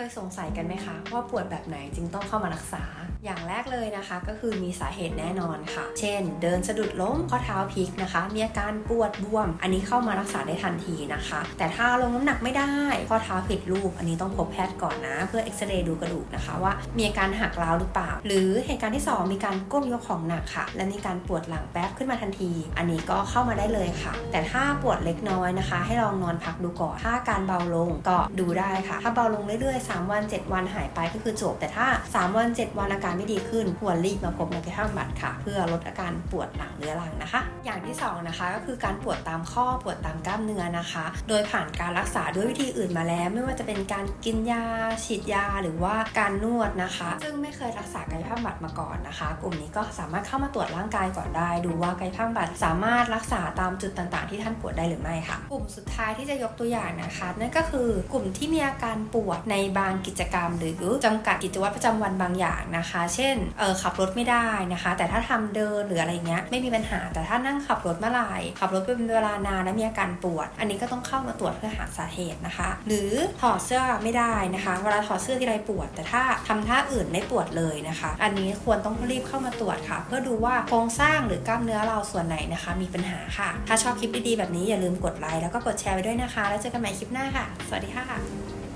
เคยสงสัยกันไหมคะว่าปวดแบบไหนจึงต้องเข้ามารักษา อย่างแรกเลยนะคะ ก็คือมีสาเหตุแน่นอนค่ะ เช่น เดินสะดุดล้มข้อเท้าพลิกนะคะ มีอาการปวดบวม อันนี้เข้ามารักษาได้ทันทีนะคะ แต่ถ้าลงน้ำหนักไม่ได้ข้อเท้าผิดรูป อันนี้ต้องพบแพทย์ก่อนนะ เพื่อเอ็กซเรย์ดูกระดูกนะคะ ว่ามีอาการหักร้าวหรือเปล่า หรือเหตุการณ์ที่สองมีการก้มยกของหนักค่ะ และมีการปวดหลังแป๊บขึ้นมาทันที อันนี้ก็เข้ามาได้เลยค่ะ แต่ถ้าปวดเล็กน้อยนะคะ ให้ลองนอนพักดูก่อนถ้าอาการเบาลงก็ดูได้ค่ะ ถ้าเบาลงเรื่อยๆ3 วัน 7 วันหายไปก็คือจบ แต่ถ้า 3 วัน 7 วันอาการไม่ดีขึ้น ควรรีบมาพบนักกายภาพบำบัดค่ะ เพื่อลดอาการปวดหลังเรื้อรังนะคะ อย่างที่สองนะคะ ก็คือการปวดตามข้อปวดตามกล้ามเนื้อนะคะ โดยผ่านการรักษาด้วยวิธีอื่นมาแล้ว ไม่ว่าจะเป็นการกินยา ฉีดยาหรือว่าการนวดนะคะ ซึ่งไม่เคยรักษากายภาพบำบัดมาก่อนนะคะ กลุ่มนี้ก็สามารถเข้ามาตรวจร่างกายก่อนได้ ดูว่ากายภาพบำบัดสามารถรักษาตามจุดต่างๆ ที่ท่านปวดได้หรือไม่ค่ะ กลุ่มสุดท้ายที่จะยกตัวอย่างนะคะ นั่นก็คือกลุ่มที่มีอาการปวดในบางกิจกรรม หรือจำกัดกิจวัตรประจำวันบางอย่างนะคะ เช่นเออขับรถไม่ได้นะคะ แต่ถ้าทำเดินหรืออะไรเงี้ยไม่มีปัญหาแต่ถ้านั่งขับรถเมื่อไหร่ขับรถเป็นเวลานานแล้วมีอาการปวด อันนี้ก็ต้องเข้ามาตรวจเพื่อหาสาเหตุนะคะ หรือถอดเสื้อไม่ได้นะคะ เวลาถอดเสื้อที่ไรปวด แต่ถ้าทำท่าอื่นไม่ปวดเลยนะคะ อันนี้ควรต้องรีบเข้ามาตรวจค่ะ เพื่อดูว่าโครงสร้างหรือกล้ามเนื้อเราส่วนไหนนะคะ มีปัญหาค่ะ ถ้าชอบคลิปดีๆแบบนี้อย่าลืมกดไลค์แล้วก็กดแชร์ไปด้วยนะคะ แล้วเจอกันใหม่คลิปหน้าค่ะ สวัสดีค่ะ